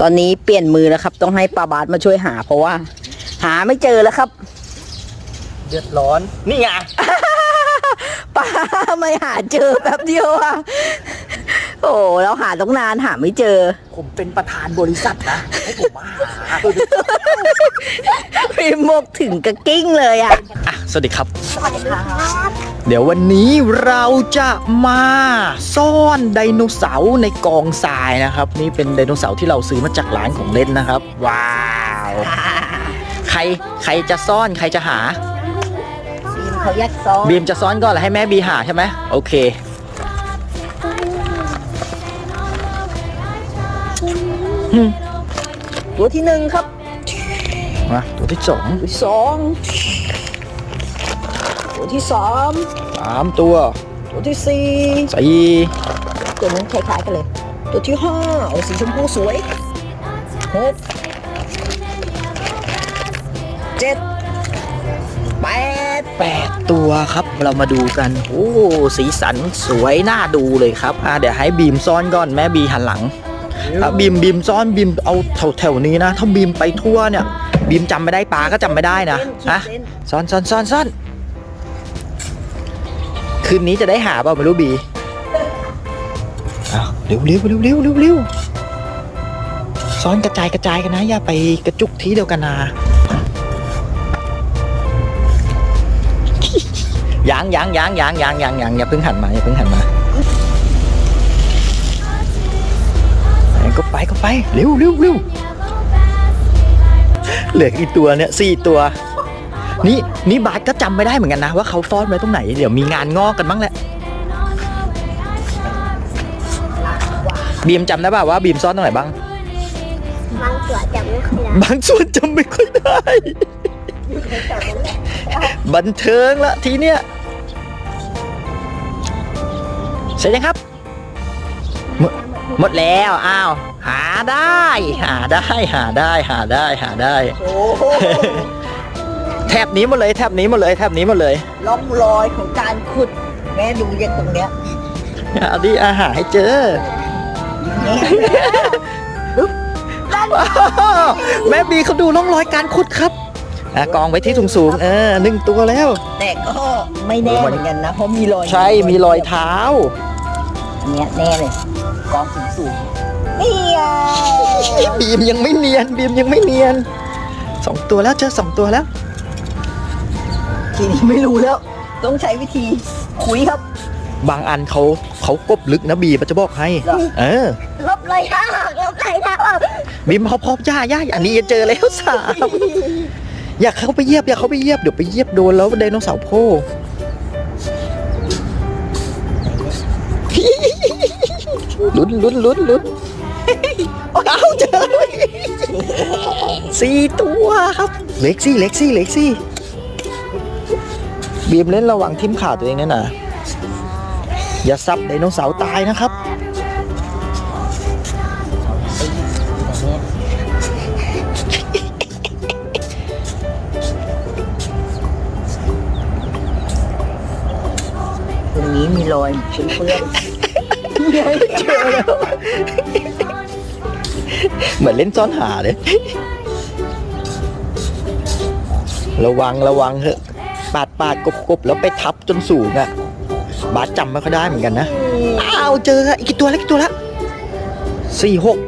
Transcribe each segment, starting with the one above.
ตอนนี้เปลี่ยนมือแล้วครับ ต้องให้ปาบาสมาช่วยหา เพราะว่า หาไม่เจอแล้วครับ เดือดร้อน นี่ไงป้าไม่หาเจอแป๊บเดียวอะโอ้เราหาต้องนานหาไม่เจอ ผมเป็นประธานบริษัทนะให้ผมมาหาพี่มกถึงกระกิ้งเลยอะอะ สวัสดีครับ สวัสดีค่ะเดี๋ยววันนี้เราจะมาซ่อนไดโนเสาร์ในกองทรายนะครับ นี่เป็นไดโนเสาร์ที่เราซื้อมาจากร้านของเล่นนะครับ ว้าวใครใครจะซ่อนใครจะหา บีมเขาแยกซ้อนบีมจะซ่อนก่อนแล้วให้แม่บีหาใช่ไหมโอเค ตัวที่หนึ่งครับมาตัวที่สองตัวที่สอง ตัวที่สามสามตัว ตัวที่สี่สี่ตัวนั้นคล้ายๆกันเลย ตัวที่ห้าโอ้สีชมพูสวยหกเจ็ดแปดแปดตัวครับเรามาดูกัน โอ้สีสันสวยน่าดูเลยครับอะเดี๋ยวให้บีมซ่อนก่อนแม่บีหันหลังถ้าบีมบีมซ่อนบีมเอาแถวแถวๆนี้นะ ถ้าบีมไปทั่วเนี่ย บีมจำไม่ได้ปลาก็จำไม่ได้นะฮะซ่อนซ่อนซ่อนซ่อน คืนนี้จะได้หาเปล่าไม่รู้บีเร็วเร็วเร็วเร็วเร็วเร็วซ่อนกระจายกระจายกันนะ อย่าไปกระจุกที่เดียวกันนะยังยังยังยังยังยังยังอย่าเพิ่งหันมาอย่าเพิ่งหันมาไปก็ไปก็ไปเร็วเร็วเร็วเหลืออีกตัวเนี่ยสี่ตัว นี่นี่บาสก็จำไม่ได้เหมือนกันนะ ว่าเขาซ่อนไว้ตรงไหน เดี๋ยวมีงานงอกกันบ้างแหละบีมจำได้ป่าวว่าบีมซ่อนตรงไหนบ้าง บางส่วนจำไม่ค่อยได้บางส่วนจำไม่ค่อยได้ บันเทิงละทีเนี้ยเสร็จยังครับ หมดหมดแล้วอ้าวหาได้ หาได้ หาได้ หาได้ หาได้ โอ้โห แถบนี้หมดเลยแถบนี้หมดเลยแถบนี้หมดเลยร่องรอยของการขุด แม่ดูจากตรงเนี้ยเอาดิอาหารให้เจอนี่แม่บีเขาดูร่องรอยการขุดครับอะกองไว้ที่สูงๆเออหนึ่งตัวแล้ว แต่ก็ไม่แน่เหมือนกันนะเพราะมีรอยใช่มีรอยเท้าเนี้ยแน่เลยกองสูงสูงๆนี่ไงบีมยังไม่เนียนบีมยังไม่เนียนสองตัวแล้วเจอสองตัวแล้ว ทีนี้ไม่รู้แล้ว ต้องใช้วิธีคุยครับ บางอันเขาเขากบลึกนะบีมจะบอกให้ เหรอ เออ ลบเลยค่ะลบเลยค่ะบีมพอพอย่าย่าอันนี้เจอแล้วสามอย่าเข้าไปเหยียบอย่าเข้าไปเหยียบเดี๋ยวไปเหยียบโดนแล้วไดโนเสาร์โผล่ลุ้นลุ้นลุ้นลุ้นเอาเจอสี่ตัวครับเล็กซี่เล็กซี่เล็กซี่ บีมเล่นระวังทิ่มขาตัวเองนะนะอย่าซับไดโนเสาร์ตายนะครับ ตรงนี้มีรอยเปื้อนเหมือนเล่นซ่อนหาเลย ระวังระวังเถอะ ปาดปาดกบกบแล้วไปทับจนสูงอะบาสจำไม่ค่อยได้เหมือนกันนะ อ้าวเจออีกกี่ตัวแล้วกี่ตัวแล้วสี่หก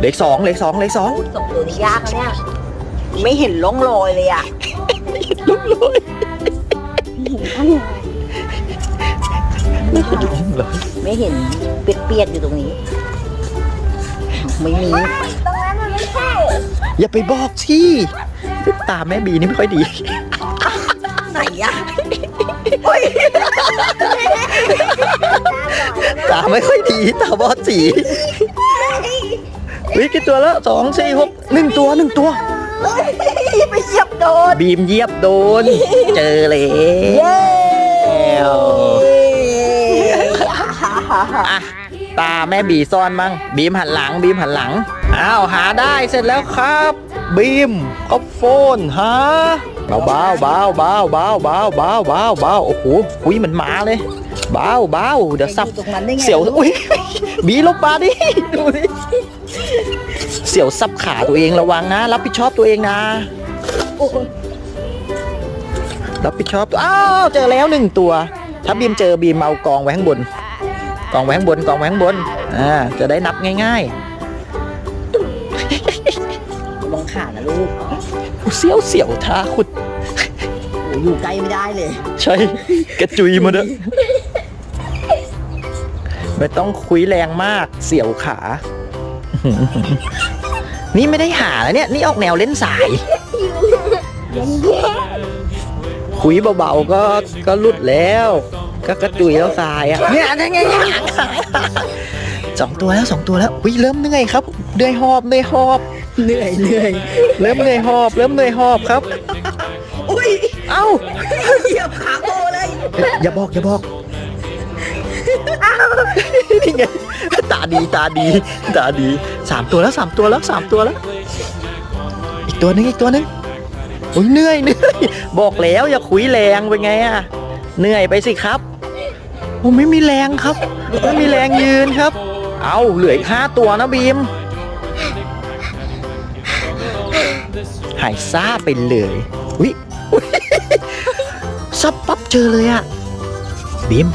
เหล็กสองเหล็กสองเหล็กสองๆสองตัวนี้ยากนะเนี่ย ไม่เห็นร่องรอยเลยอะลุกเลยไม่เห็นเปียกๆอยู่ตรงนี้ ไม่มี ตรงนั้นมันไม่ใช่ อย่าไปบอกสิตาแม่บีนี่ไม่ค่อยดีไหน อะโอ้ยตาไม่ค่อยดีตาบอดสีวิกี่ตัวแล้วสองสี่หกหนึ่งตัวหนึ่งตัวเฮ้ยไปเหยียบโดนบีมเหยียบโดน เจอแล้เย้วอะตาแม่บีซ่อนมั้งบีมหันหลังบีมหันหลังอ้าวหาได้เสร็จแล้วครับ บีมคอปโฟนหา เบาเบาเบาเบาเบาเบาเบาเบาเบาโอ้โหอุ้ยมันมาเลยเบาเบาเดี๋ยวสับไปอยู่ตรงนั้นได้ไงเสียวอุ้ยบีลบมาดิดูดิเสียวซับขาตัวเองระวังนะ รับผิดชอบตัวเองนะรับผิดชอบตัวอ้าวเจอแล้วหนึ่งตัว ถ้าบีมเจอบีมเอากองไว้ข้างบน กองไว้ข้างบนกองไว้ข้างบนอ่าจะได้นับง่ายลองขานะลูกๆเสียวเสียวท้าขุดโอ้อยู่ใกล้ไม่ได้เลย ใช่กระจุยมาเด้อไม่ต้องคุยแรงมากเสียวขา นี่ไม่ได้หาแล้วเนี่ย นี่ออกแนวเล่นสาย คุยเบาๆก็ก็หลุดแล้ว ก็กระจุยแล้วสายอะเนี่ยนั่นไงหางสองตัวแล้วสองตัวแล้วอุ้ยเริ่มเหนื่อยครับเหนื่อยหอบเหนื่อยหอบ เหนื่อยเหนื่อยเริ่มเหนื่อยหอบ เริ่มเหนื่อยหอบครับอุ้ย เอ้าเหยียบขาโบเลยอย่าบอกอย่าบอกนี่ไงตาดีตาดีตาดีสามตัวแล้วสามตัวแล้วสามตัวแล้ว อีกตัวหนึงอีกตัวหนึงโอ้ยเหนื่อยเหนื่อยบอกแล้วอย่าคุยแรงเป็นไงอะเหนื่อยไปสิครับผมไม่มีแรงครับไม่มีแรงยืนครับ เอาเหลืออีกห้าตัวนะบีมหายซ่าไปเลยอุ้ยอุ๊ย ซับปั๊บเจอเลยอะบิม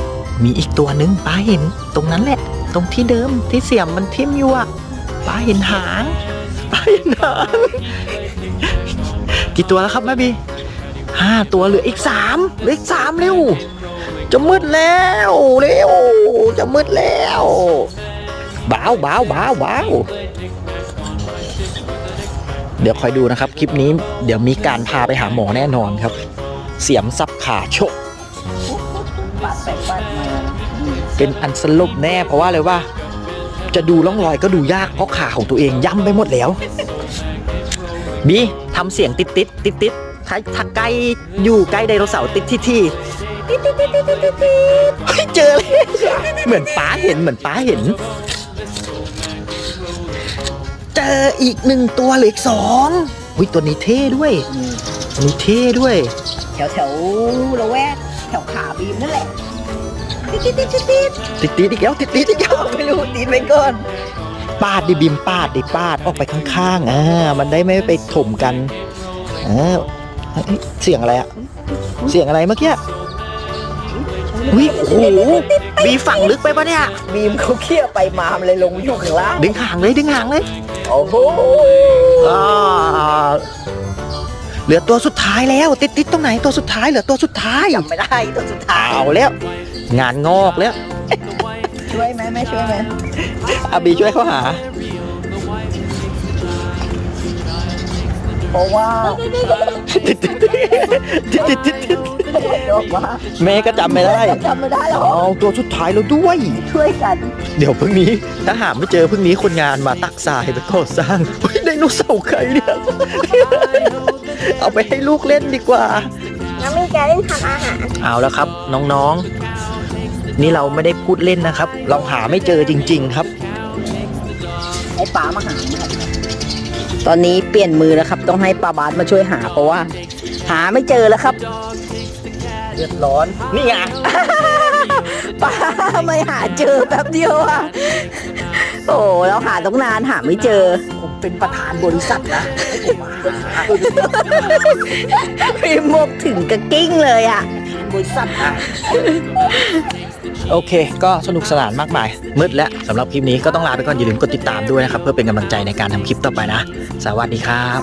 มีอีกตัวหนึ่งป้าเห็น ตรงนั้นแหละ ตรงที่เดิมที่เสียมมันทิ่มอยู่อะป้าเห็นหางป้าเห็นหางกี่ตัวแล้วครับแม่บีห้าตัวเหลืออีกสามเหลืออีกสามเร็วจะมืดแล้วเร็วจะมืดแล้วบ้าวบ้าวบ้าวบ้าวเดี๋ยวคอยดูนะครับ คลิปนี้เดี๋ยวมีการพาไปหาหมอแน่นอนครับ เสียมซับขาโชกปาดไปปาดมาเป็นอันสรุปแน่ เพราะว่าเลยว่า จะดูร่องรอยก็ดูยากเพราะขาของตัวเองย่ำไปหมดแล้ว บีทำเสียงติดติดติดติดถ้าถ้าใกล้อยู่ใกล้ไดโนเสาร์ติดที่ที่ติดติดติดติดติดติดติดเฮ้ยเจอเลยเหมือนป้าเห็นเหมือนป้าเห็น เจออีกหนึ่งตัวเหลืออีกสองอุ้ยตัวนี้เท่ด้วยตัวนี้เท่ด้วยแถวแถวละแวกแถวขาบีมนั่นแหละติดติดติดติดติดติดติดอีกแล้วติดติดอีกแล้วไม่รู้ติดไปก่อนปาดดิบิมปาดดิปาดออกไปข้างๆอ่ามันได้ไม่ไปถมกันออเฮ้ยเสียงอะไรอะเสียงอะไรเมื่อกี้วิโอ้โหมีฝั่งลึกไปปะเนี่ยบีมเขาเคี่ยวไปมามันเลยลงอยู่ข้างล่างดึงหางเลยดึงหางเลยโอ้โห เหลือตัวสุดท้ายแล้ว ติดติดตรงไหนตัวสุดท้ายเหลือตัวสุดท้ายจำไม่ได้ตัวสุดท้ายเอาแล้ว งานงอกแล้วช่วยไหมไม่ช่วยไหมอาบีช่วยเขาหา เพราะว่าติดติดติดติดติดติดติดบอกว่าแม่ก็จำไม่ได้จำไม่ได้หรอกเอาตัวสุดท้ายแล้วด้วย ช่วยกัน เดี๋ยวพรุ่งนี้ถ้าหาไม่เจอพรุ่งนี้คนงานมาตักทรายไปก่อสร้างเฮ้ยไดโนเสาร์ใครเนี่ย เอาไปให้ลูกเล่นดีกว่าแล้วมีจะเล่นทำอาหาร เอาแล้วครับ น้องๆ นี่เราไม่ได้พูดเล่นนะครับ เราหาไม่เจอจริง ๆครับ ไอ้ป๋ามาหาตอนนี้เปลี่ยนมือแล้วครับ ต้องให้ป้าบาสมาช่วยหาเพราะว่า หาไม่เจอแล้วครับ เดือดร้อน นี่ไง ป้าไม่หาเจอแป๊บเดียวอะโอ้แล้วหาต้องนานหาไม่เจอ ผมเป็นประธานบริษัทนะ ให้ผมมาหาพิมพ์บอกถึงกระกิ้งเลยอะบริษัทนะโอเค ก็สนุกสนานมากมาย มืดแล้วสำหรับคลิปนี้ก็ต้องลาไปก่อนอย่าลืมกดติดตามด้วยนะครับ เพื่อเป็นกำลังใจในการทำคลิปต่อไปนะ สวัสดีครับ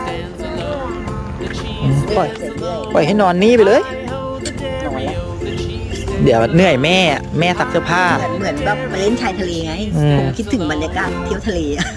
อืมปล่อยปล่อยให้นอนนี่ไปเลย นอนแล้วเดี๋ยวเหนื่อยแม่แม่ซักเสื้อผ้า เหมือนเหมือนแบบมาเล่นชายทะเลไง อืม ผมคิดถึงบรรยากาศเที่ยวทะเลอะ